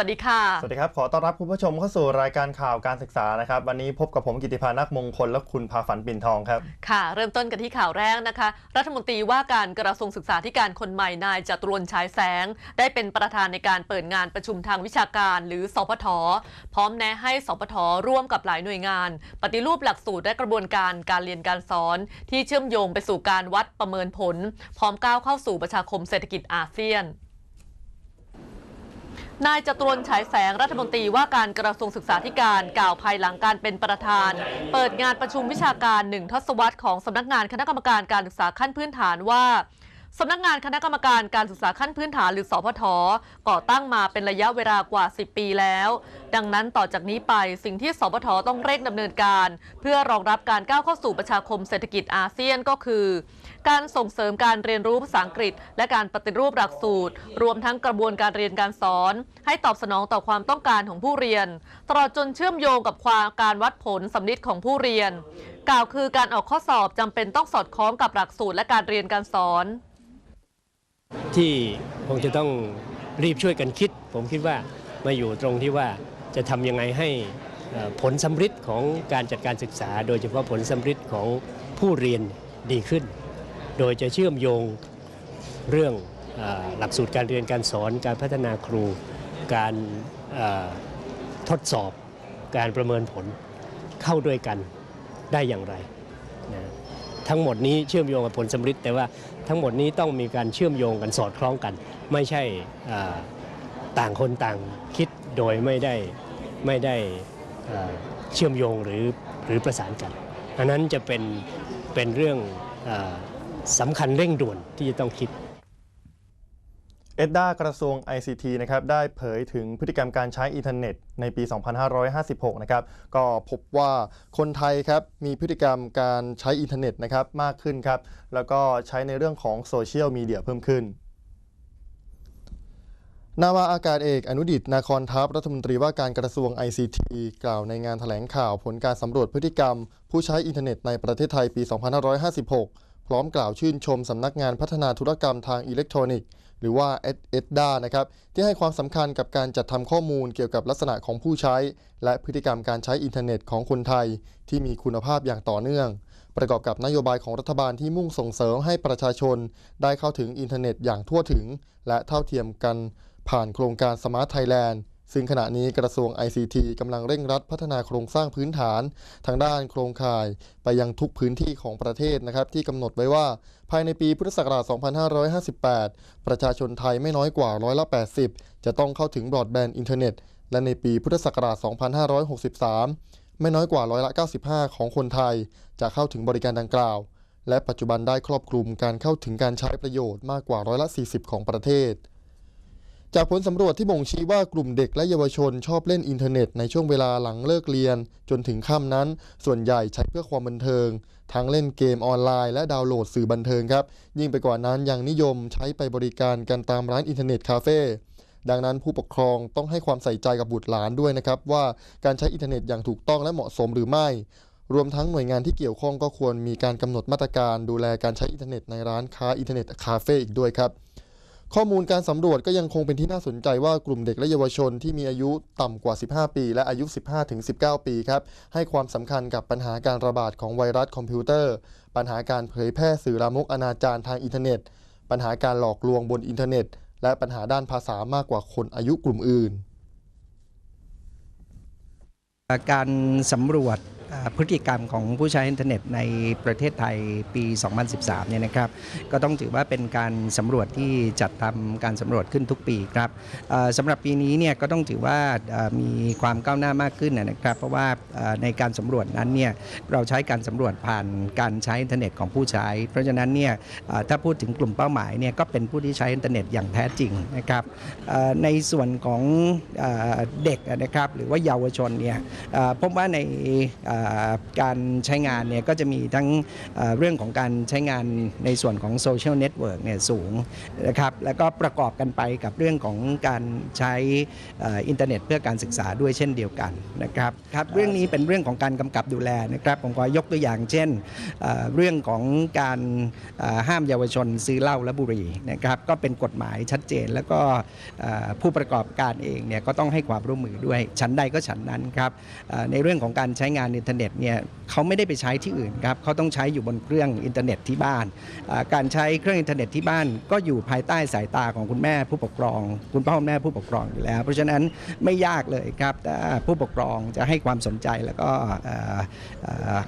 สวัสดีค่ะ สวัสดีครับ ขอต้อนรับคุณผู้ชมเข้าสู่รายการข่าวการศึกษานะครับ วันนี้พบกับผมกิติพานักมงคลและคุณพาฝันปิ่นทองครับ ค่ะ เริ่มต้นกันที่ข่าวแรกนะคะ รัฐมนตรีว่าการกระทรวงศึกษาธิการคนใหม่นายจตุรนต์ฉายแสง ได้เป็นประธานในการเปิดงานประชุมทางวิชาการ หรือสพทพร้อมแนะให้สพทร่วมกับหลายหน่วยงาน ปฏิรูปหลักสูตรและกระบวนการการเรียนการสอน ที่เชื่อมโยงไปสู่การวัดประเมินผล พร้อมก้าวเข้าสู่ประชาคมเศรษฐกิจอาเซียน นายจตุรนฉายแสงรัฐมนตรีว่าการกระทรวงศึกษาธิการกล่าวภายหลังการเป็นประธาน เปิดงานประชุมวิชาการหนึ่งทศวรรษของสำนักงานคณะกรรมการการศึกษาขั้นพื้นฐานว่าสำนักงานคณะกรรมการการศึกษาขั้นพื้นฐานหรือสพทก่อตั้งมาเป็นระยะเวลากว่า 10 ปีแล้ว ดังนั้นต่อจากนี้ไปสิ่งที่สพทต้องเร่งดำเนินการ เพื่อรองรับการก้าวเข้าสู่ประชาคมเศรษฐกิจอาเซียนก็คือ การส่งเสริมการเรียนรู้ภาษาอังกฤษ และการปฏิรูปหลักสูตร รวมทั้งกระบวนการเรียนการสอน ให้ตอบสนองต่อความต้องการของผู้เรียน ตลอดจนเชื่อมโยงกับความการวัดผลสำนิดของผู้เรียน กล่าวคือการออกข้อสอบจำเป็นต้องสอดคล้องกับหลักสูตร และการเรียนการสอน ที่คงจะต้องรีบช่วยกันคิด ผมคิดว่ามาอยู่ตรงที่ว่าจะทำยังไงให้ผลสำฤทธิ์ของการจัดการศึกษา โดยเฉพาะผลสำฤทธิ์ของผู้เรียนดีขึ้น โดยจะเชื่อมโยงเรื่องอหลักสูตรการเรียนการสอนการพัฒนาครู การทดสอบการประเมินผลเข้าด้วยกันได้อย่างไรนะทั้งหมดนี้เชื่อมโยงกับผลสำฤทธิ์แต่ว่าทั้งหมดนี้ต้องมีการเชื่อมโยงกันสอดคล้องกัน ไม่ใช่ต่างคนต่างคิดโดยไม่ได้ไม่ได้เชื่อมโยงหรือหรือประสานกัน อันนั้นจะเป็นเป็นเรื่องอ สำคัญเร่งด่วนที่จะต้องคิดเอ็ดด้ากระทรวง ICT นะครับได้เผยถึงพฤติกรรมการใช้อินเทอร์เน็ตในปี 2556 นะครับก็พบว่าคนไทยครับมีพฤติกรรมการใช้อินเทอร์เน็ตนะครับมากขึ้นครับแล้วก็ใช้ในเรื่องของโซเชียลมีเดียเพิ่มขึ้นนาวาอากาศเอกอนุดิต นาคอนทัพรัฐมนตรีว่าการกระทรวง ICT กล่าวในงานแถลงข่าวผลการสำรวจพฤติกรรม ผู้ใช้อินเทอร์เน็ตในประเทศไทยปี 2556 พร้อมกล่าวชื่นชมสำนักงานพัฒนาธุรกรรมทางอิเล็กทรอนิกส์ หรือว่า EDDA นะครับที่ให้ความสำคัญกับการจัดทำข้อมูลเกี่ยวกับลักษณะของผู้ใช้ และพฤติกรรมการใช้อินเทอร์เน็ตของคนไทย ที่มีคุณภาพอย่างต่อเนื่อง ประกอบกับนโยบายของรัฐบาลที่มุ่งส่งเสริมให้ประชาชน ได้เข้าถึงอินเทอร์เน็ตอย่างทั่วถึง และเท่าเทียมกัน ผ่านโครงการ Smart Thailand ซึ่งขณะนี้กระทรวง ICT กำลังเร่งรัดพัฒนาโครงสร้างพื้นฐาน ทางด้านโครงข่ายไปยังทุกพื้นที่ของประเทศนะครับ ที่กำหนดไว้ว่า ภายในปีพุทธศักราช 2558 ประชาชนไทยไม่น้อยกว่าร้อยละ 80 จะต้องเข้าถึงบรอดแบนด์อินเทอร์เน็ต และในปีพุทธศักราช 2563 ไม่น้อยกว่าร้อยละ 95 ของคนไทย จะเข้าถึงบริการดังกล่าว และปัจจุบันได้ครอบคลุมการเข้าถึงการใช้ประโยชน์มากกว่าร้อยละ 40 ของประเทศ จากผลสำรวจที่บ่งชี้ว่ากลุ่มเด็กและเยาวชนชอบเล่นอินเทอร์เน็ตในช่วงเวลาหลังเลิกเรียน จนถึงค่ำนั้น ส่วนใหญ่ใช้เพื่อความบันเทิง ทั้งเล่นเกมออนไลน์และดาวน์โหลดสื่อบันเทิงครับ ยิ่งไปกว่านั้นยังนิยมใช้ไปบริการกันตามร้านอินเทอร์เน็ตคาเฟ่ดังนั้นผู้ปกครองต้องให้ความใส่ใจกับบุตรหลานด้วยนะครับ ว่าการใช้อินเทอร์เน็ตอย่างถูกต้องและเหมาะสมหรือไม่ รวมทั้งหน่วยงานที่เกี่ยวข้องก็ควรมีการกำหนดมาตรการ ดูแลการใช้อินเทอร์เน็ตในร้านค้าอินเทอร์เน็ตคาเฟ่อีกด้วยครับ ข้อมูลการสำรวจก็ยังคงเป็นที่น่าสนใจว่ากลุ่มเด็กและเยาวชนที่มีอายุต่ำกว่า 15 ปี และอายุ 15-19 ปีครับให้ความสำคัญกับปัญหาการระบาดของไวรัสคอมพิวเตอร์ ปัญหาการเผยแพร่สื่อลามกอนาจารทางอินเทอร์เน็ต ปัญหาการหลอกลวงบนอินเทอร์เน็ต และปัญหาด้านภาษามากกว่าคนอายุกลุ่มอื่น การสำรวจ พฤติกรรมของผู้ใช้อินเทอร์เน็ตในประเทศไทยปี 2013 เนี่ยนะครับ ก็ต้องถือว่าเป็นการสำรวจที่จัดทำการสำรวจขึ้นทุกปีครับสำหรับปีนี้เนี่ยก็ต้องถือว่ามีความก้าวหน้ามากขึ้นนะครับ เพราะว่าในการสำรวจนั้นเนี่ยเราใช้การสำรวจผ่านการใช้อินเทอร์เน็ตของผู้ใช้ เพราะฉะนั้นเนี่ยถ้าพูดถึงกลุ่มเป้าหมายเนี่ยก็เป็นผู้ที่ใช้อินเทอร์เน็ตอย่างแท้จริงนะครับในส่วนของเด็กนะครับหรือว่าเยาวชนเนี่ยพบว่าในการใช้งานเนี่ยก็จะมีทั้งเอ่อเรื่องของการใช้งานในส่วนของโซเชียลเน็ตเวิร์กเนี่ยสูงนะครับแล้วก็ประกอบกันไปกับเรื่องของการใช้เอ่ออินเทอร์เน็ต เพื่อการศึกษาด้วยเช่นเดียวกันนะครับครับเรื่องนี้เป็นเรื่องของการกำกับดูแลนะครับผมขอยกตัวอย่างเช่นเอ่อเรื่องของการเอ่อห้ามเยาวชนซื้อเหล้าและบุหรี่นะครับก็เป็นกฎหมายชัดเจน แล้วก็เอ่อผู้ประกอบการเองเนี่ยก็ต้องให้ความร่วมมือด้วยฉันใดก็ฉันนั้นครับเอ่อในเรื่องของการใช้งานอินเทอร์เน็ตเนี่ยเขาไม่ได้ไปใช้ที่อื่นครับเขาต้องใช้อยู่บนเครื่องอินเทอร์เน็ตที่บ้าน การใช้เครื่องอินเทอร์เน็ตที่บ้าน ก็อยู่ภายใต้สายตาของคุณแม่ผู้ปกครอง คุณพ่อคุณแม่ผู้ปกครองอยู่แล้ว เพราะฉะนั้นไม่ยากเลยครับถ้าผู้ปกครองจะให้ความสนใจแล้วก็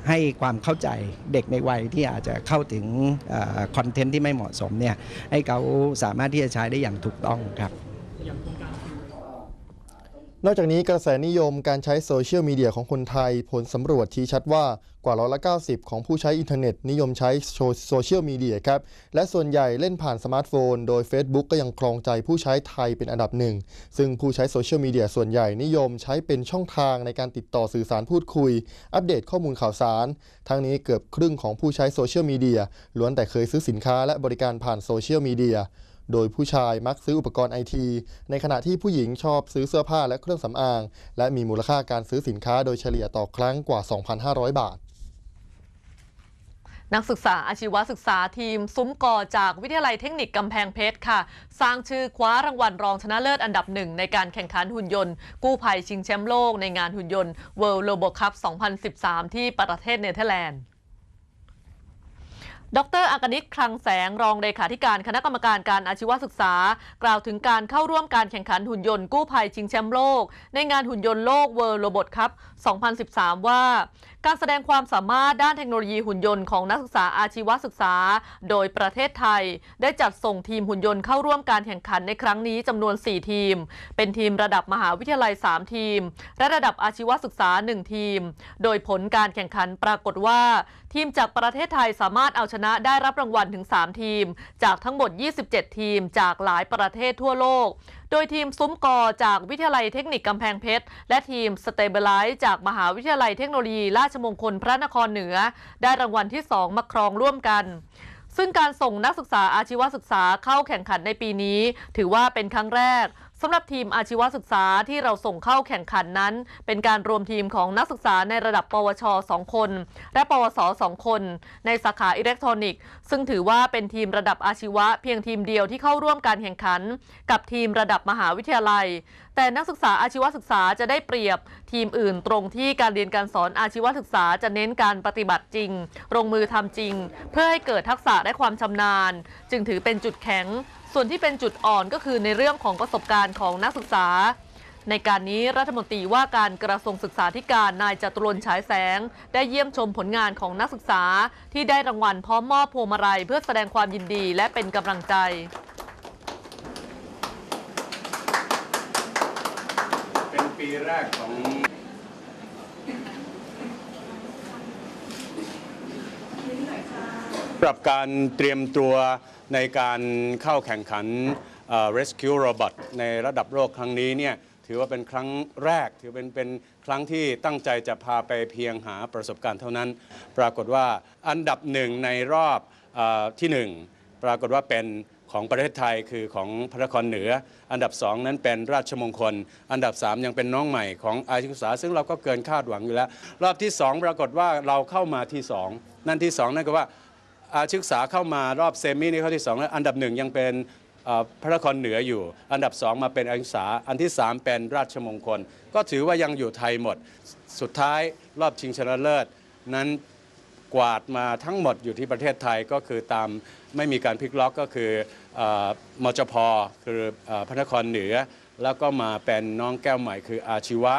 ให้ความเข้าใจเด็กในวัยที่อาจจะเข้าถึงคอนเทนต์ที่ไม่เหมาะสมเนี่ยให้เขาสามารถที่จะใช้ได้อย่างถูกต้องครับ นอกจากนี้กระแสนิยมการใช้โซเชียลมีเดียของคนไทย ผลสำรวจชี้ชัดว่ากว่าร้อยละ90 ของผู้ใช้อินเทอร์เน็ต นิยมใช้โซเชียลมีเดียครับ และส่วนใหญ่เล่นผ่านสมาร์ทโฟน โดย Facebook ก็ยังครองใจผู้ใช้ไทยเป็นอันดับหนึ่ง ซึ่งผู้ใช้โซเชียลมีเดียส่วนใหญ่นิยมใช้เป็นช่องทางในการติดต่อสื่อสารพูดคุย อัปเดตข้อมูลข่าวสาร ทั้งนี้เกือบครึ่งของผู้ใช้โซเชียลมีเดียล้วนแต่เคยซื้อสินค้าและบริการผ่านโซเชียลมีเดีย โดยผู้ชายมักซื้ออุปกรณ์ไอที ในขณะที่ผู้หญิงชอบซื้อเสื้อผ้าและเครื่องสำอาง และมีมูลค่าการซื้อสินค้าโดยเฉลี่ยต่อครั้งกว่า 2,500 บาทนักศึกษาอาชีวศึกษาทีม ซุ้มกอจากวิทยาลัยเทคนิคกำแพงเพชรค่ะ สร้างชื่อคว้ารางวัลรองชนะเลิศอันดับหนึ่งในการแข่งขันหุ่นยนต์ กู้ภัยชิงแชมป์โลกในงานหุ่นยนต์ World Robo Cup 2013 ที่ประเทศเนเธอร์แลนด์ ดรอากนิตคลังแสงรองเลขาธิการคณะกรรมการการอาชีวศึกษา กล่าวถึงการเข้าร่วมการแข่งขันหุ่นยนต์กู้ภัยชิงแชมป์โลก ในงานหุ่นยนต์โลก World Robot Cup 2013 ว่า การแสดงความสามารถด้านเทคโนโลยีหุ่นยนต์ของนักศึกษาอาชีวศึกษา โดยประเทศไทย ได้จัดส่งทีมหุ่นยนต์เข้าร่วมการแข่งขันในครั้งนี้จำนวน 4 ทีม เป็นทีมระดับมหาวิทยาลัย 3 ทีม และระดับอาชีวศึกษา 1 ทีม โดยผลการแข่งขันปรากฏว่า ทีมจากประเทศไทยสามารถเอาชนะได้รับรางวัลถึง 3 ทีม จากทั้งหมด 27 ทีมจากหลายประเทศทั่วโลก โดยทีมซุ้มกอจากวิทยาลัยเทคนิคกำแพงเพชร และทีมสเตเบลไลซ์จากมหาวิทยาลัยเทคโนโลยีราชมงคลพระนครเหนือ ได้รางวัลที่ 2 มาครองร่วมกันซึ่งการส่งนักศึกษาอาชีวศึกษาเข้าแข่งขันในปีนี้ ถือว่าเป็นครั้งแรก สำหรับทีมอาชีวศึกษาที่เราส่งเข้าแข่งขันนั้น เป็นการรวมทีมของนักศึกษาในระดับ ปวช 2 คน และปวส 2 คน ในสาขาอิเล็กทรอนิกส์ ซึ่งถือว่าเป็นทีมระดับอาชีวะเพียงทีมเดียวที่เข้าร่วมการแข่งขัน กับทีมระดับมหาวิทยาลัย แต่นักศึกษาอาชีวศึกษาจะได้เปรียบ ทีมอื่นตรงที่การเรียนการสอนอาชีวศึกษาจะเน้นการปฏิบัติจริงลงมือทำจริง เพื่อให้เกิดทักษะและความชำนาญ จึงถือเป็นจุดแข็ง ส่วนที่เป็นจุดอ่อนก็คือในเรื่องของประสบการณ์ของนักศึกษา ในการนี้รัฐมนตรีว่าการกระทรวงศึกษาธิการนายจตุรนต์ฉายแสง ได้เยี่ยมชมผลงานของนักศึกษาที่ได้รางวัลพร้อมมอบพวงมาลัยเพื่อแสดงความยินดีและเป็นกำลังใจเป็นปีแรกของปรับการเตรียมตัว ในการเข้าแข่งขัน Rescue Robot ในระดับโลกครั้งนี้เนี่ยถือว่าเป็นครั้งแรก ถือเป็นเป็นครั้งที่ตั้งใจจะพาไปเพียงหาประสบการณ์เท่านั้น ปรากฏว่าอันดับหนึ่งในรอบอที่หนึ่งปรากฏว่าเป็นของประเทศไทยคือของพระนครเหนือ อันดับ 2 นั้นเป็นราชมงคล อันดับ 3 ยังเป็นน้องใหม่ของอาชีวศึกษา ซึ่งเราก็เกินคาดหวังอยู่แล้ว รอบที่ 2 ปรากฏว่าเราเข้ามาที่ 2 นั่นที่ 2 นั่นก็ว่า อาชีศึกษาเข้ามารอบเซมินี่เข้าที่ 2 แล้วอันดับหนึ่งยังเป็นพระนครเหนืออยู่ อันดับ2มาเป็นอาชีวศึกษาอันที่ 3 เป็นราชมงคล ก็ถือว่ายังอยู่ไทยหมด สุดท้ายรอบชิงชนะเลิศ นั้นกวาดมาทั้งหมดอยู่ที่ประเทศไทยก็คือตามไม่มีการพลิกล็อกก็คืออมจพคืออพระนครเหนือ แล้วก็มาเป็นน้องแก้วใหม่คืออาชีวะ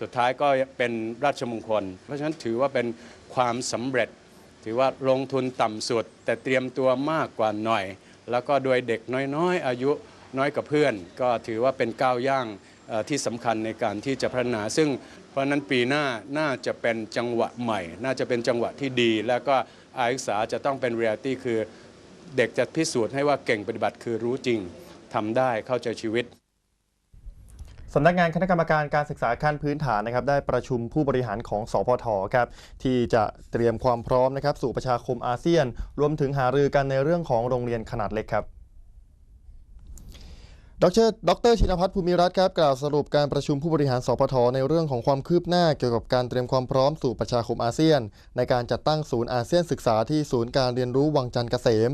สุดท้ายก็เป็นราชมงคล เพราะฉะนั้นถือว่าเป็นความสำเร็จ ถือว่าลงทุนต่ำสุด แต่เตรียมตัวมากกว่าหน่อย แล้วก็โดยเด็กน้อยๆ อายุน้อยกว่าเพื่อน ก็ถือว่าเป็นก้าวย่างที่สำคัญในการที่จะพัฒนา ซึ่งเพราะฉะนั้นปีหน้าน่าจะเป็นจังหวะใหม่ น่าจะเป็นจังหวะที่ดี แล้วก็อาศึกษาจะต้องเป็นเรียลตี้คือ เด็กจะพิสูจน์ให้ว่าเก่งปฏิบัติคือรู้จริงทำได้เข้าใจชีวิต สำนักงานคณะกรรมการการศึกษาขั้นพื้นฐานนะครับได้ประชุมผู้บริหารของสพทครับที่จะเตรียมความพร้อมนะครับสู่ประชาคมอาเซียน รวมถึงหารือกันในเรื่องของโรงเรียนขนาดเล็กครับดรดรชินพัฒน์ภูมิรัตน์ครับกล่าวสรุปการประชุมผู้บริหารสพทในเรื่องของความคืบหน้าเกี่ยวกับการเตรียมความพร้อมสู่ประชาคมอาเซียน ในการจัดตั้งศูนย์อาเซียนศึกษาที่ศูนย์การเรียนรู้วังจันทร์เกษม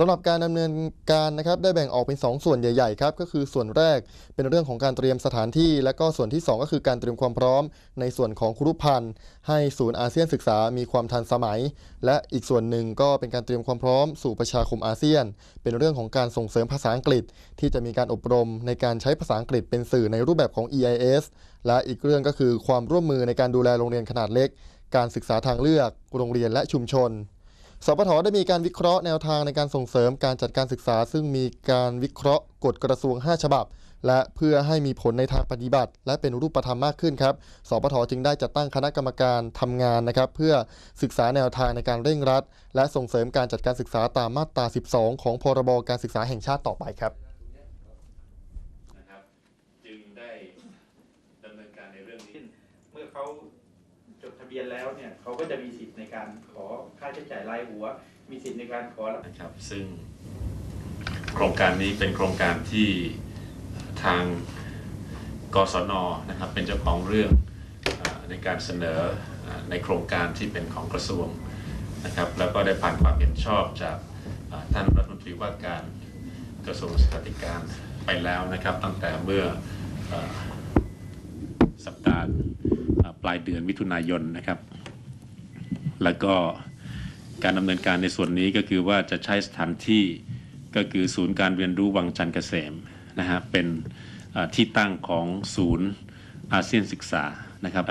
สำหรับการดำเนินการนะครับได้แบ่งออกเป็น 2 ส่วนใหญ่ๆครับก็คือส่วนแรกเป็นเรื่องของการเตรียมสถานที่ และก็ส่วนที่ 2 ก็คือการเตรียมความพร้อม ในส่วนของครุพันธ์ให้ศูนย์อาเซียนศึกษามีความทันสมัย และอีกส่วนหนึ่งก็เป็นการเตรียมความพร้อม สู่ประชาคมอาเซียน เป็นเรื่องของการส่งเสริมภาษาอังกฤษ ที่จะมีการอบรมในการใช้ภาษาอังกฤษเป็นสื่อในรูปแบบของ EIS และอีกเรื่องก็คือความร่วมมือในการดูแลโรงเรียนขนาดเล็ก การศึกษาทางเลือก โรงเรียนและชุมชน สปทได้มีการวิเคราะห์แนวทางในการส่งเสริมการจัดการศึกษา ซึ่งมีการวิเคราะห์กฎกระทรวง 5 ฉบับ และเพื่อให้มีผลในทางปฏิบัติ และเป็นรูปธรรมมากขึ้นครับสปทจึงได้จัดตั้งคณะกรรมการทำงานนะครับเพื่อศึกษาแนวทางในการเร่งรัด และส่งเสริมการจัดการศึกษาตามมาตรา 12 ของพรบการศึกษาแห่งชาติต่อไปครับนะครับจึงได้ดำเนินการในเรื่องนี้ เมื่อเขาจดทะเบี ยนแล้วเนี่ยเขาก็จะมีสิทธิ์ในการขอค่าใช้จ่ายรายหัว มีสิทธิ์ในการขอรับนะครับ ซึ่งโครงการนี้เป็นโครงการที่ทางกศนนะครับเป็นเจ้าของเรื่องในการเสนอในโครงการที่เป็นของกระทรวงนะครับแล้วก็ได้ผ่านความเห็นชอบจากท่านรัฐมนตรีว่าการกระทรวงศึกษาธิการไปแล้วนะครับ ตั้งแต่เมื่ออสัปดาห์ ลายเดือนมิถุนายนนะครับ แล้วก็การดำเนินการในส่วนนี้ก็คือว่าจะใช้สถานที่ก็คือศูนย์การเรียนรู้วังจันทร์เกษมนะฮะเป็นที่ตั้งของศูนย์อาเซียนศึกษานะครับ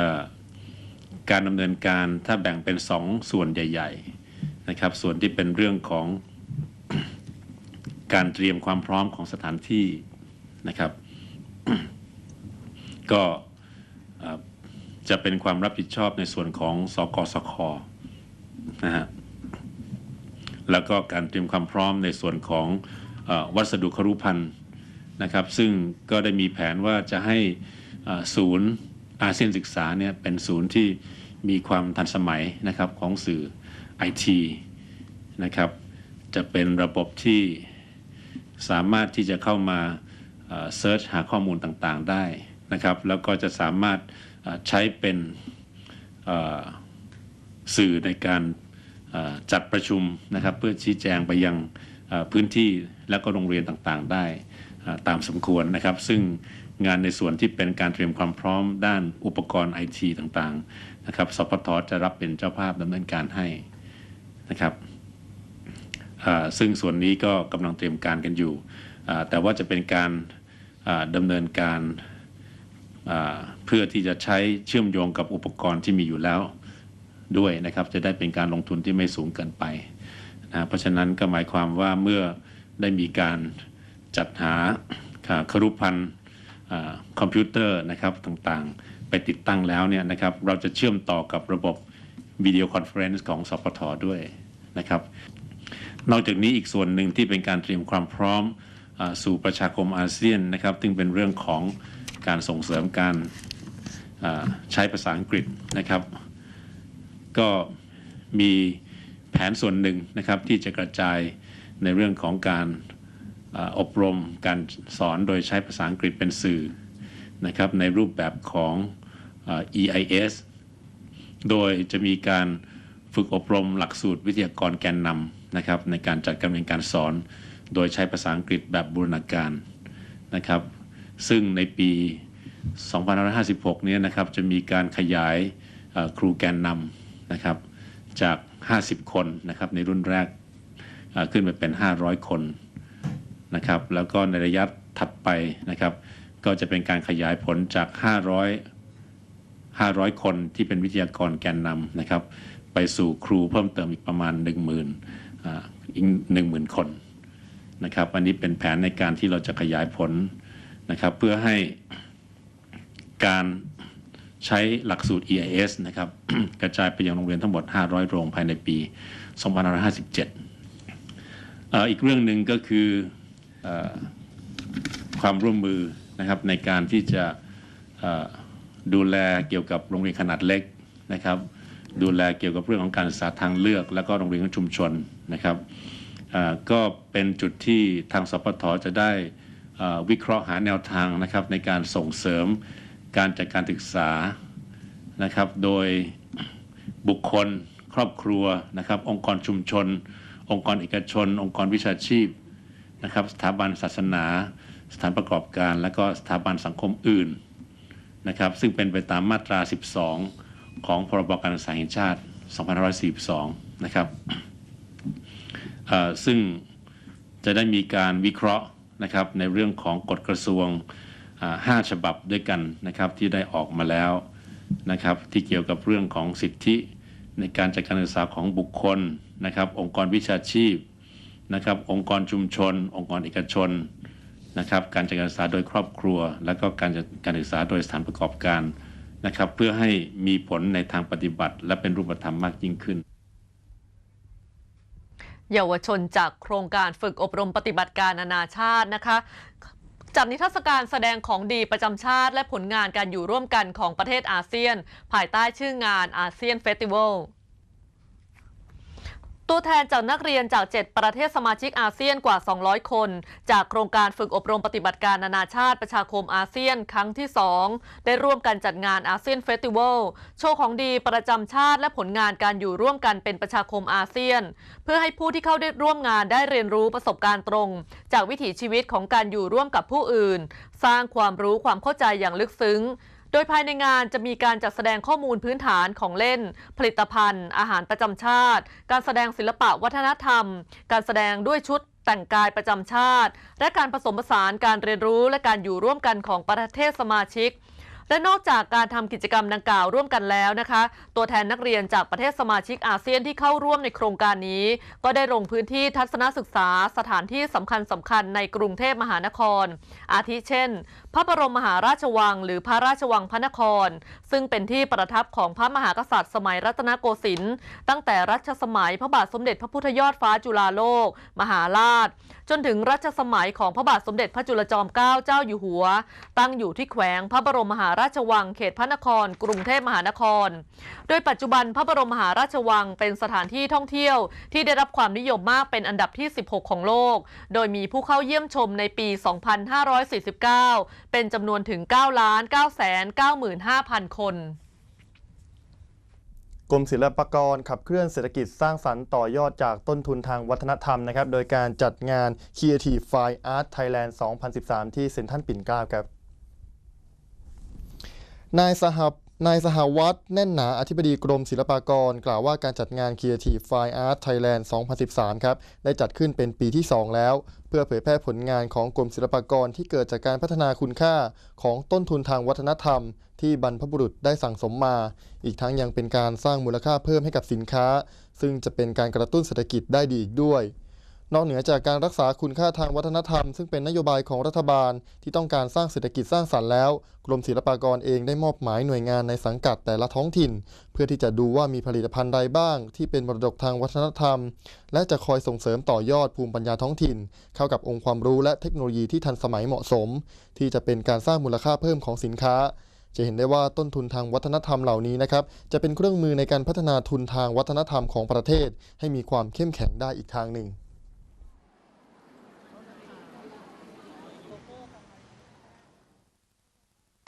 การดำเนินการถ้าแบ่งเป็นสองส่วนใหญ่ ๆนะครับ ส่วนที่เป็นเรื่องของการเตรียมความพร้อมของสถานที่นะครับ ก็ จะเป็นความรับผิดชอบในส่วนของสกสคนะฮะแล้วก็การเตรียมความพร้อมในส่วนของอวัสดุครุพันธ์นะครับ ซึ่งก็ได้มีแผนว่าจะให้ศูนย์อาเซียนศึกษาเนี่ยเป็นศูนย์ที่มีความทันสมัยนะครับของสื่อไอทีนะครับจะเป็นระบบที่สามารถที่จะเข้ามาเซิร์ชหาข้อมูลต่างๆได้นะครับ แล้วก็จะสามารถ ใช้เป็นสื่อในการจัดประชุมนะครับ เพื่อชี้แจงไปยังพื้นที่และก็โรงเรียนต่างๆ ได้ตามสมควรนะครับ ซึ่งงานในส่วนที่เป็นการเตรียมความพร้อมด้านอุปกรณ์ไอทีต่างๆนะครับสพทจะรับเป็นเจ้าภาพดำเนินการให้นะครับซึ่งส่วนนี้ก็กำลังเตรียมการกันอยู่ แต่ว่าจะเป็นการดำเนินการ เพื่อที่จะใช้เชื่อมโยงกับอุปกรณ์ที่มีอยู่แล้วด้วยนะครับ จะได้เป็นการลงทุนที่ไม่สูงเกินไปนะเพราะฉะนั้นก็หมายความว่าเมื่อได้มีการจัดหาอ่าครุพันธ์คอมพิวเตอร์นะครับต่างๆ ไปติดตั้งแล้วเนี่ยนะครับเราจะเชื่อมต่อกับระบบวิดีโอคอนเฟอเรนซ์ของสปทด้วยนะครับ นอกจากนี้อีกส่วนหนึ่งที่เป็นการเตรียมความพร้อมอสู่ประชาคมอาเซียนนะครับซึ่งเป็นเรื่องของ การส่งเสริมการใช้ภาษาอังกฤษนะครับ ก็มีแผนส่วนหนึ่งนะครับที่จะกระจายในเรื่องของการอออบรมการสอนโดยใช้ภาษาอังกฤษเป็นสื่อนะครับในรูปแบบของอ EIS โดยจะมีการฝึกอบรมหลักสูตรวิทยากรแกนนำนะครับในการจัดการเรียนการสอน โดยใช้ภาษาอังกฤษแบบบูรณาการนะครับ ซึ่งในปี 2556 เนี้นะครับจะมีการขยายครูแกนนำนะครับจาก 50 คนนะครับในรุ่นแรกขึ้นไปเป็น 500 คนนะครับแล้วก็ในระยะถัดไปนะครับ ก็จะเป็นการขยายผลจาก 500 500 คนที่เป็นวิทยากรแกนนำนะครับ ไปสู่ครูเพิ่มเติมอีกประมาณ 10,000อ่าอีก10,000 คนนะครับ อันนี้เป็นแผนในการที่เราจะขยายผล นะครับ เพื่อให้การใช้หลักสูตร EIS นะครับกระจายไปยังโรงเรียนทั้งหมด 500 โรงภายในปี2557 อีกเรื่องหนึ่งก็คืออความร่วมมือนะครับในการที่จะดูแลเกี่ยวกับโรงเรียนขนาดเล็กนะครับ ดูแลเกี่ยวกับเรื่องของการศึกษาทางเลือก และก็โรงเรียนของชุมชนนะครับก็เป็นจุดที่ทางสปทจะได้ วิเคราะห์หาแนวทางนะครับในการส่งเสริมการจัดการศึกษานะครับ โดยบุคคลครอบครัวนะครับ องค์กรชุมชน องค์กรเอกชน องค์กรวิชาชีพนะครับ สถาบันศาสนา สถานประกอบการ และก็สถาบันสังคมอื่นนะครับ ซึ่งเป็นไปตามมาตรา 12 ของพรบการศึกษาแห่งชาติ 2542 นะครับซึ่งจะได้มีการวิเคราะห์ นะครับในเรื่องของกฎกระทรวงอ่าห้าฉบับด้วยกันนะครับที่ได้ออกมาแล้วนะครับที่เกี่ยวกับเรื่องของสิทธิในการจัดการศึกษาของบุคคลนะครับองค์กรวิชาชีพนะครับองค์กรชุมชน องค์กรเอกชนนะครับการจัดการศึกษาโดยครอบครัว และก็การจัดการศึกษาโดยสถานประกอบการนะครับเพื่อให้มีผลในทางปฏิบัติ และเป็นรูปธรรมมากยิ่งขึ้น เยาวชนจากโครงการฝึกอบรมปฏิบัติการนานาชาตินะคะจัดนิทรรศการแสดงของดีประจำชาติ และผลงานการอยู่ร่วมกันของประเทศอาเซียน ภายใต้ชื่องานอาเซียนเฟสติวัล ตัวแทนจากนักเรียนจาก 7 ประเทศสมาชิกอาเซียนกว่า 200 คน จากโครงการฝึกอบรมปฏิบัติการนานาชาติประชาคมอาเซียนครั้งที่ 2 ได้ร่วมกันจัดงานอาเซียนเฟสติวัลโชว์ของดีประจำชาติและผลงานการอยู่ร่วมกันเป็นประชาคมอาเซียน เพื่อให้ผู้ที่เข้าได้ร่วมงานได้เรียนรู้ประสบการณ์ตรง จากวิถีชีวิตของการอยู่ร่วมกับผู้อื่น สร้างความรู้ความเข้าใจอย่างลึกซึ้ง โดยภายในงานจะมีการจัดแสดงข้อมูลพื้นฐานของเล่น ผลิตภัณฑ์ อาหารประจำชาติ การแสดงศิลปะวัฒนธรรม การแสดงด้วยชุดแต่งกายประจำชาติ และการผสมผสานการเรียนรู้และการอยู่ร่วมกันของประเทศสมาชิก และนอกจากการทำกิจกรรมดังกล่าวร่วมกันแล้วนะคะ ตัวแทนนักเรียนจากประเทศสมาชิกอาเซียนที่เข้าร่วมในโครงการนี้ ก็ได้ลงพื้นที่ทัศนศึกษาสถานที่สำคัญสำคัญในกรุงเทพมหานคร อาทิเช่น พระบรมมหาราชวัง หรือพระราชวังพระนคร ซึ่งเป็นที่ประทับของพระมหากษัตริย์สมัยรัตนโกสินทร์ตั้งแต่รัชสมัยพระบาทสมเด็จพระพุทธยอดฟ้าจุฬาโลก มหาราช จนถึงรัชสมัยของพระบาทสมเด็จพระจุลจอมเกล้าเจ้าอยู่หัว ตั้งอยู่ที่แขวงพระบรมมหาราชวังเขตพระนคร กรุงเทพมหานคร โดยปัจจุบันพระบรมมหาราชวังเป็นสถานที่ท่องเที่ยวที่ได้รับความนิยมมากเป็นอันดับที่ 16 ของโลก โดยมีผู้เข้าเยี่ยมชมในปี 2549 เป็นจำนวนถึง9ล้าน9แสน95,000 คน กรมศิลปากรขับเคลื่อนเศรษฐกิจสร้างสรรค์ต่อยอดจากต้นทุนทางวัฒนธรรมนะครับ โดยการจัดงาน Creative Fine Art Thailand 2013 ที่เซ็นทรัลปิ่นเกล้าครับ นายสหบนายสหวัตแน่นหนาอธิบดีกรมศิลปากร กล่าวว่าการจัดงาน Creative Fine Art Thailand 2013 ครับ ได้จัดขึ้นเป็นปีที่ 2 แล้ว เพื่อเผยแพร่ผลงานของกรมศิลปากรที่เกิดจากการพัฒนาคุณค่าของต้นทุนทางวัฒนธรรม ที่บรรพบุรุษได้สั่งสมมา อีกทั้งยังเป็นการสร้างมูลค่าเพิ่มให้กับสินค้า ซึ่งจะเป็นการกระตุ้นเศรษฐกิจได้ดีอีกด้วย นอกเหนือจากการรักษาคุณค่าทางวัฒนธรรม ซึ่งเป็นนโยบายของรัฐบาลที่ต้องการสร้างเศรษฐกิจสร้างสรรค์แล้ว กรมศิลปากรเองได้มอบหมายหน่วยงานในสังกัดแต่ละท้องถิ่น เพื่อที่จะดูว่ามีผลิตภัณฑ์ใดบ้าง ที่เป็นมรดกทางวัฒนธรรม และจะคอยส่งเสริมต่อยอดภูมิปัญญาท้องถิ่น เข้ากับองค์ความรู้และเทคโนโลยีที่ทันสมัยเหมาะสม ที่จะเป็นการสร้างมูลค่าเพิ่มของสินค้า จะเห็นได้ว่าต้นทุนทางวัฒนธรรมเหล่านี้นะครับจะเป็นเครื่องมือในการพัฒนาทุนทางวัฒนธรรมของประเทศ ให้มีความเข้มแข็งได้อีกทางหนึ่ง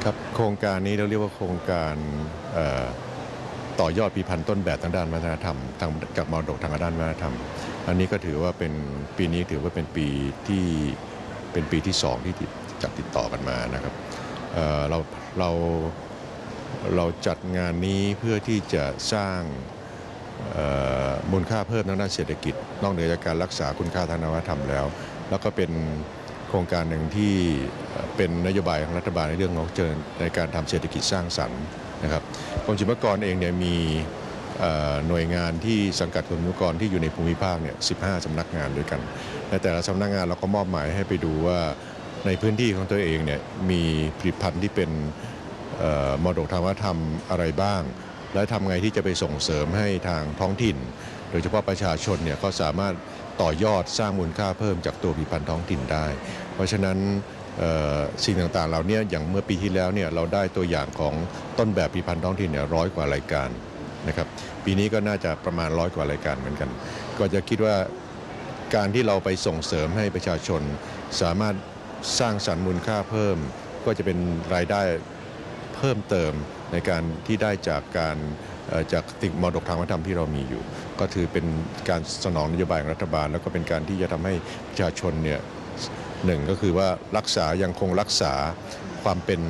ครับโครงการนี้เราเรียกว่าโครงการต่อยอดพิพันธ์ต้นแบบทางด้านวัฒนธรรมทางจากมรดกทางด้านวัฒนธรรม อันนี้ก็ถือว่าเป็นปีนี้ถือว่าเป็นปีที่เป็นปีที่สองที่จัดติดต่อกันมานะครับเเราเราเราจัดงานนี้เพื่อที่จะสร้างมูลค่าเพิ่มทางด้านเศรษฐกิจ นอกเหนือจากการรักษาคุณค่าทางนวัฒนธรรมแล้ว แล้วก็เป็นโครงการหนึ่งที่เป็นนโยบายของรัฐบาลในเรื่องของเจริญในการทำเศรษฐกิจสร้างสรรค์นะครับกรมศิลปากรเองเนี่ยมีหน่วยงานที่สังกัดกรมศิลปากรที่อยู่ในภูมิภาคเนี่ย 15 สำนักงานด้วยกัน ในแต่ละสำนักงานเราก็มอบหมายให้ไปดูว่า ในพื้นที่ของตัวเองเนี่ยมีผลิตภัณฑ์ที่เป็นมรดกทางวัฒนธรรมอะไรบ้าง และทำไงที่จะไปส่งเสริมให้ทางท้องถิ่น โดยเฉพาะประชาชนเนี่ยก็สามารถต่อยอดสร้างมูลค่าเพิ่มจากตัวผลิตภัณฑ์ท้องถิ่นได้ เพราะฉะนั้นเอ่อสิ่งต่างๆเราเนี่ยอย่างเมื่อปีที่แล้วเนี่ยเราได้ตัวอย่างของต้นแบบพิพันธ์ท้องถิ่นเนี่ยร้อยกว่ารายการนะครับปีนี้ก็น่าจะประมาณร้อยกว่ารายการเหมือนกัน ก็จะคิดว่าการที่เราไปส่งเสริมให้ประชาชนสามารถ สร้างสรรค์มูลค่าเพิ่ม ก็จะเป็นรายได้เพิ่มเติมในการที่ได้จากการจากติ่งมรดกทางวัฒนธรรมที่เรามีอยู่ ก็ถือเป็นการสนองนโยบายของรัฐบาล แล้วก็เป็นการที่จะทำให้ประชาชนเนี่ยหนึ่งก็คือว่ารักษายังคงรักษาความเป็น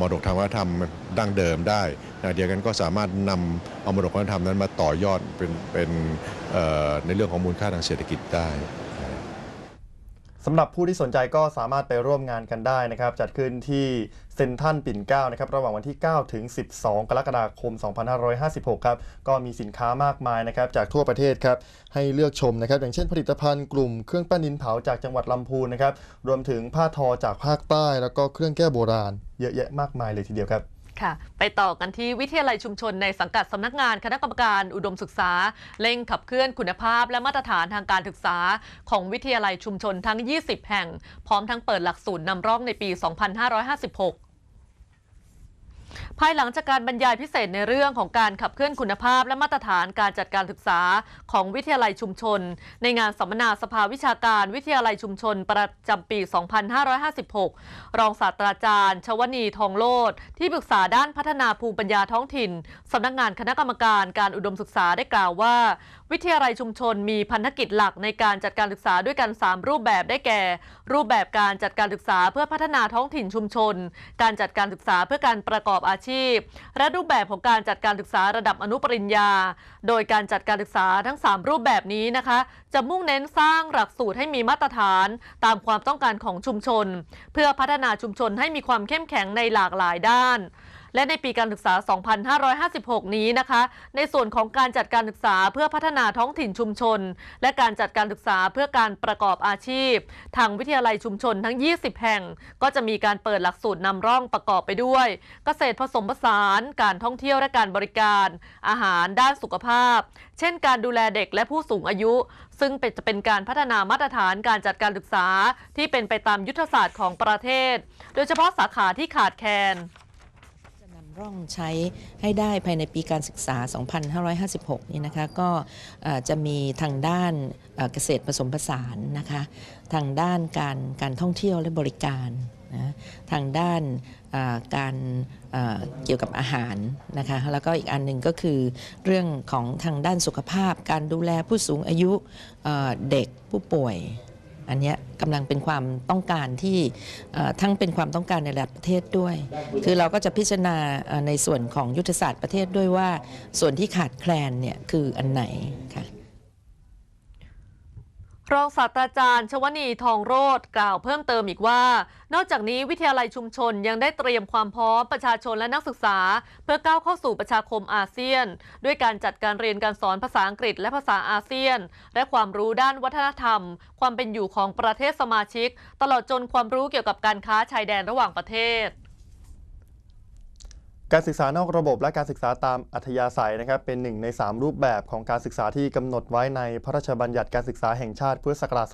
มรดกทางวัฒนธรรมดั้งเดิมได้นะเดียวกันก็สามารถนำเอามรดกวัฒนธรรมนั้นมาต่อยอดเป็นเป็นในเรื่องของมูลค่าทางเศรษฐกิจได้ สำหรับผู้ที่สนใจก็สามารถไปร่วมงานกันได้นะครับ จัดขึ้นที่เซนทัลปิ่นเกล้านะครับ ระหว่างวันที่ 9 ถึง 12 กรกฎาคม 2556 ครับ ก็มีสินค้ามากมายนะครับ จากทั่วประเทศครับ ให้เลือกชมนะครับ อย่างเช่นผลิตภัณฑ์กลุ่มเครื่องแป้นดินเผาจากจังหวัดลำพูนนะครับ รวมถึงผ้าทอจากภาคใต้ แล้วก็เครื่องแก้โบราณ เยอะแยะมากมายเลยทีเดียวครับ ค่ะ ไปต่อกันที่วิทยาลัยชุมชนในสังกัดสำนักงานคณะกรรมการอุดมศึกษา เร่งขับเคลื่อนคุณภาพและมาตรฐานทางการศึกษา ของวิทยาลัยชุมชนทั้ง 20 แห่ง พร้อมทั้งเปิดหลักสูตรนำร่องในปี 2556 ภายหลังจากการบรรยายพิเศษในเรื่องของการขับเคลื่อนคุณภาพและมาตรฐานการจัดการศึกษาของวิทยาลัยชุมชน ในงานสัมมนาสภาวิชาการวิทยาลัยชุมชน ประจำปี 2556 รองศาสตราจารย์ ชวนีทองโลดที่ปรึกษาด้านพัฒนาภูมิปัญญาท้องถิ่นสำนักงานคณะกรรมการการอุดมศึกษาได้กล่าวว่า วิทยาลัยชุมชนมีพันธกิจหลักในการจัดการศึกษาด้วยกัน 3 รูปแบบได้แก่ รูปแบบการจัดการศึกษาเพื่อพัฒนาท้องถิ่นชุมชน การจัดการศึกษาเพื่อการประกอบอาชีพ และรูปแบบของการจัดการศึกษาระดับอนุปริญญา โดยการจัดการศึกษาทั้ง 3 รูปแบบนี้นะคะ จะมุ่งเน้นสร้างหลักสูตรให้มีมาตรฐาน ตามความต้องการของชุมชน เพื่อพัฒนาชุมชนให้มีความเข้มแข็งในหลากหลายด้าน และในปีการศึกษา 2556 นี้นะคะ ในส่วนของการจัดการศึกษาเพื่อพัฒนาท้องถิ่นชุมชน และการจัดการศึกษาเพื่อการประกอบอาชีพ ทางวิทยาลัยชุมชนทั้ง 20 แห่ง ก็จะมีการเปิดหลักสูตรนำร่องประกอบไปด้วย เกษตรผสมผสาน การท่องเที่ยวและการบริการ อาหารด้านสุขภาพ เช่น การดูแลเด็กและผู้สูงอายุ ซึ่งจะเป็นการพัฒนามาตรฐานการจัดการศึกษาที่เป็นไปตามยุทธศาสตร์ของประเทศ โดยเฉพาะสาขาที่ขาดแคลนำร่องใช้ให้ได้ภายในปีการศึกษา 2556 นี้นะคะก็จะมีทางด้านเกษตรผสมผสานนะคะทางด้านการการท่องเที่ยวและบริการนะทางด้านการเกี่ยวกับอาหารนะคะแล้วก็อีกอันหนึ่งก็คือเรื่องของทางด้านสุขภาพ การดูแลผู้สูงอายุเด็กผู้ป่วย อันนี้กำลังเป็นความต้องการที่ทั้งเป็นความต้องการในระดับประเทศด้วย คือเราก็จะพิจารณาในส่วนของยุทธศาสตร์ประเทศด้วยว่า ส่วนที่ขาดแคลนเนี่ยคืออันไหนค่ะ รองศาสตราจารย์ ชวนีทองโรธกล่าวเพิ่มเติมอีกว่า นอกจากนี้วิทยาลัยชุมชนยังได้เตรียมความพร้อมประชาชนและนักศึกษา เพื่อก้าวเข้าสู่ประชาคมอาเซียน ด้วยการจัดการเรียนการสอนภาษาอังกฤษและภาษาอาเซียน และความรู้ด้านวัฒนธรรม ความเป็นอยู่ของประเทศสมาชิก ตลอดจนความรู้เกี่ยวกับการค้าชายแดนระหว่างประเทศ การศึกษานอกระบบและการศึกษาตามอัธยาศัยนะครับเป็นหนึ่งใน 3 รูปแบบของการศึกษาที่กำหนดไว้ในพระราชบัญญัติการศึกษาแห่งชาติพุทธศักราช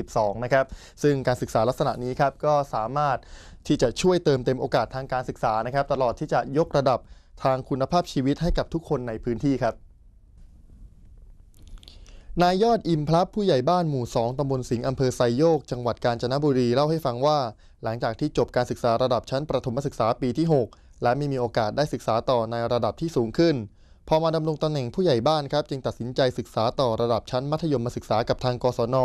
2542 นะครับซึ่งการศึกษาลักษณะนี้ครับก็สามารถที่จะช่วยเติมเต็มโอกาสทางการศึกษานะครับ ตลอดที่จะยกระดับทางคุณภาพชีวิตให้กับทุกคนในพื้นที่ครับนายยอดอิมพลับผู้ใหญ่บ้านหมู่ 2 ตำบลสิงห์อำเภอไซโยก จังหวัดกาญจนบุรีเล่าให้ฟังว่า หลังจากที่จบการศึกษาระดับชั้นประถมศึกษาปีที่ 6 และไม่มีโอกาสได้ศึกษาต่อในระดับที่สูงขึ้น พอมาดำรงตำแหน่งผู้ใหญ่บ้านครับ จึงตัดสินใจศึกษาต่อระดับชั้นมัธยมศึกษากับทางกศน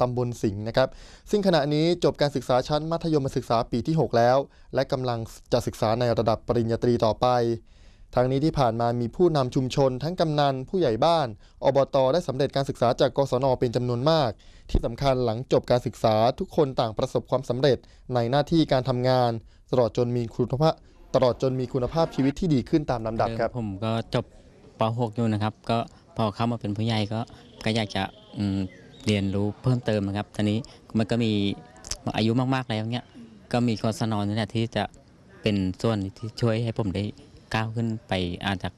ตำบลสิงห์นะครับ ซึ่งขณะนี้จบการศึกษาชั้นมัธยมศึกษาปีที่ 6 แล้ว และกำลังจะศึกษาในระดับปริญญาตรีต่อไปทางนี้ที่ผ่านมามีผู้นำชุมชน ทั้งกำนันผู้ใหญ่บ้าน อบต ได้สำเร็จการศึกษาจากกศนเป็นจำนวนมาก ที่สำคัญหลังจบการศึกษาทุกคนต่างประสบความสำเร็จในหน้าที่การทำงาน ตลอดจนมีคุณภาพ ตลอดจนมีคุณภาพชีวิตที่ดีขึ้นตามลำดับครับ ผมก็จบป .6 อยู่นะครับ ก็พอเข้ามาเป็นผู้ใหญ่ก็ก็อยากจะอืมเรียนรู้เพิ่มเติมนะครับทีนี้มันก็มีอายุมากๆแล้วเนี่ยก็มีกศนนี่แหละที่จะเป็นส่วนที่ช่วยให้ผมได้ก้าวขึ้นไปอาจจะ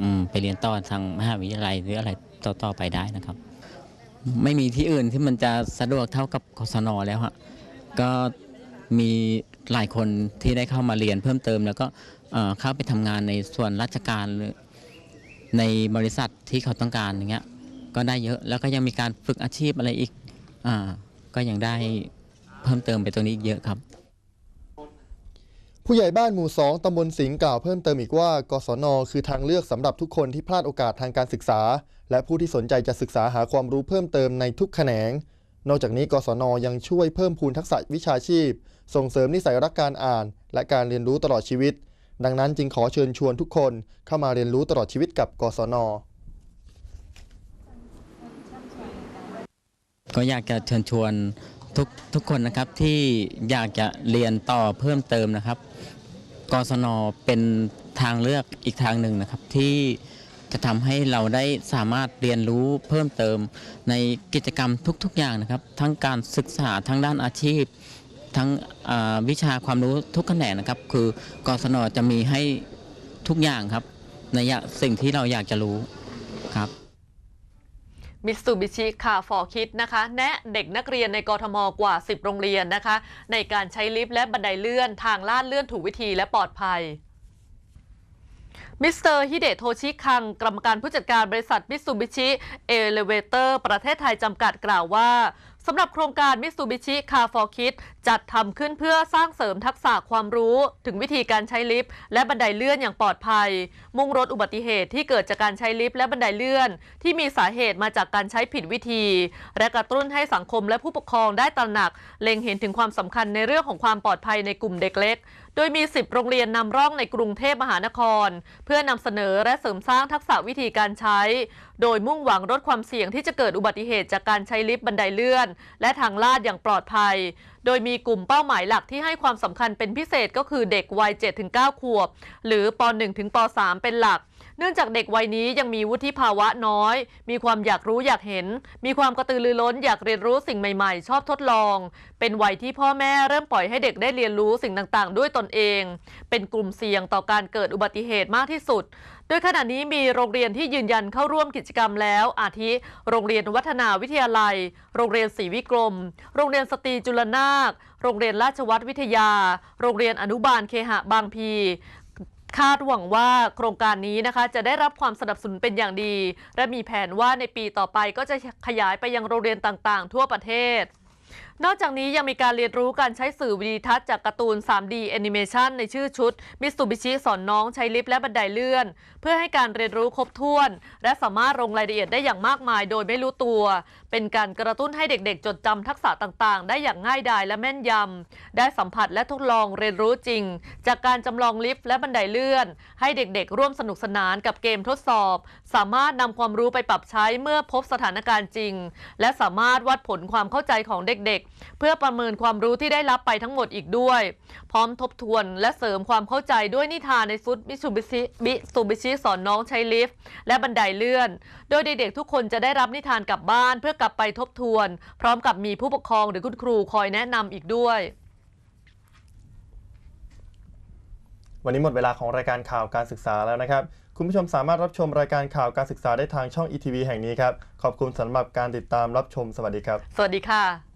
อืมไปเรียนต่อทางมหาวิทยาลัยหรืออะไรต่อๆไปได้นะครับ ไม่มีที่อื่นที่มันจะสะดวกเท่ากับกศนแล้วฮะก็มี หลายคนที่ได้เข้ามาเรียนเพิ่มเติม แล้วก็เข้าไปทำงานในส่วนราชการหรือในบริษัทที่เขาต้องการอย่างเงี้ยก็ได้เยอะแล้วก็ยังมีการฝึกอาชีพอะไรอีกอก็ยังได้เพิ่มเติมไปตรงนี้อีกเยอะครับ ผู้ใหญ่บ้านหมู่ 2ตำบลสิงห์กล่าวเพิ่มเติมอีกว่ากศนคือทางเลือกสำหรับทุกคนที่พลาดโอกาสทางการศึกษา และผู้ที่สนใจจะศึกษาหาความรู้เพิ่มเติมในทุกแขนง นอกจากนี้กศนยังช่วยเพิ่มพูนทักษะวิชาชีพ ส่งเสริมนิสัยรักการอ่าน และการเรียนรู้ตลอดชีวิต ดังนั้นจึงขอเชิญชวนทุกคนเข้ามาเรียนรู้ตลอดชีวิตกับกศน ก็อยากจะเชิญชวนทุกทุกคนนะครับที่อยากจะเรียนต่อเพิ่มเติมนะครับ กศนเป็นทางเลือกอีกทางหนึ่งนะครับที่ จะทำให้เราได้สามารถเรียนรู้เพิ่มเติมในกิจกรรมทุกๆอย่างนะครับ ทั้งการศึกษาทั้งด้านอาชีพ ทั้งวิชาความรู้ทุกแขนงนะครับ คือกศนจะมีให้ทุกอย่างครับ ในสิ่งที่เราอยากจะรู้ครับมิตซูบิชิคาฟอร์คิดนะคะ แนะเด็กนักเรียนในกรทมกว่า 10 โรงเรียนนะคะ ในการใช้ลิฟต์และบันไดเลื่อนทางลาดเลื่อนถูกวิธีและปลอดภัย มิสเตอร์ฮิเดะโทชิคัง กรรมการผู้จัดการบริษัทมิตซูบิชิเอเลเวเตอร์ประเทศไทยจำกัดกล่าวว่าสำหรับโครงการมิ t ซูบิชิคาฟอร์คิดจัดทำขึ้นเพื่อสร้างเสริมทักษะความรู้ ถึงวิธีการใช้ลิฟต์และบันไดเลื่อนอย่างปลอดภัย มุ่งลดอุบัติเหตุที่เกิดจากการใช้ลิฟต์และบันไดเลื่อน ที่มีสาเหตุมาจากการใช้ผิดวิธี และกระตุ้นให้สังคมและผู้ปกครองได้ตระหนัก เล็งเห็นถึงความสำคัญในเรื่องของความปลอดภัยในกลุ่มเด็กเล็ก โดยมี 10 โรงเรียนนำร่องในกรุงเทพมหานคร เพื่อนำเสนอและเสริมสร้างทักษะวิธีการใช้ โดยมุ่งหวังลดความเสี่ยงที่จะเกิดอุบัติเหตุจากการใช้ลิฟต์บันไดเลื่อน และทางลาดอย่างปลอดภัย โดยมีกลุ่มเป้าหมายหลักที่ให้ความสำคัญเป็นพิเศษก็คือเด็กวัย 7-9 ขวบ หรือป .1 ถึงป .3 เป็นหลัก เนื่องจากเด็กวัยนี้ยังมีวุฒิภาวะน้อย มีความอยากรู้อยากเห็น มีความกระตือรือร้นอยากเรียนรู้สิ่งใหม่ๆ ชอบทดลอง เป็นวัยที่พ่อแม่เริ่มปล่อยให้เด็กได้เรียนรู้สิ่งต่างๆ ด้วยตนเอง เป็นกลุ่มเสี่ยงต่อการเกิดอุบัติเหตุมากที่สุด โดยขณะนี้มีโรงเรียนที่ยืนยันเข้าร่วมกิจกรรมแล้ว อาทิ โรงเรียนวัฒนาวิทยาลัย โรงเรียนศรีวิกรม โรงเรียนสตรีจุลนาค โรงเรียนราชวัตรวิทยา โรงเรียนอนุบาลเคหะบางพี คาดหวังว่าโครงการนี้นะคะจะได้รับความสนับสนุนเป็นอย่างดี และมีแผนว่าในปีต่อไปก็จะขยายไปยังโรงเรียนต่างๆ ทั่วประเทศนอกจากนี้ยังมีการเรียนรู้การใช้สื่อวิดีทัศน์จากการ์ตูน 3D Animation ในชื่อชุด Mitsubishi สอนน้องใช้ลิฟต์และบันไดเลื่อน เพื่อให้การเรียนรู้ครบถ้วน และสามารถลงรายละเอียดได้อย่างมากมายโดยไม่รู้ตัว เป็นการกระตุ้นให้เด็กๆ จดจำทักษะต่างๆ ได้อย่างง่ายดายและแม่นยำได้สัมผัสและทดลองเรียนรู้จริง จากการจำลองลิฟต์และบันไดเลื่อน ให้เด็กๆ ร่วมสนุกสนานกับเกมทดสอบ สามารถนำความรู้ไปปรับใช้เมื่อพบสถานการณ์จริง และสามารถวัดผลความเข้าใจของเด็กๆเพื่อประเมินความรู้ที่ได้รับไปทั้งหมดอีกด้วย พร้อมทบทวนและเสริมความเข้าใจด้วยนิทานในฟุตมิซูบิชิมิซูบิชิสอนน้องใช้ลิฟต์และบันไดเลื่อน โดยเด็กๆทุกคนจะได้รับนิทานกลับบ้านเพื่อกลับไปทบทวน พร้อมกับมีผู้ปกครองหรือคุณครูคอยแนะนำอีกด้วยวันนี้หมดเวลาของรายการข่าวการศึกษาแล้วนะครับ คุณผู้ชมสามารถรับชมรายการข่าวการศึกษาได้ทางช่อง ETV แห่งนี้ครับ ขอบคุณสำหรับการติดตามรับชม สวัสดีครับ สวัสดีค่ะ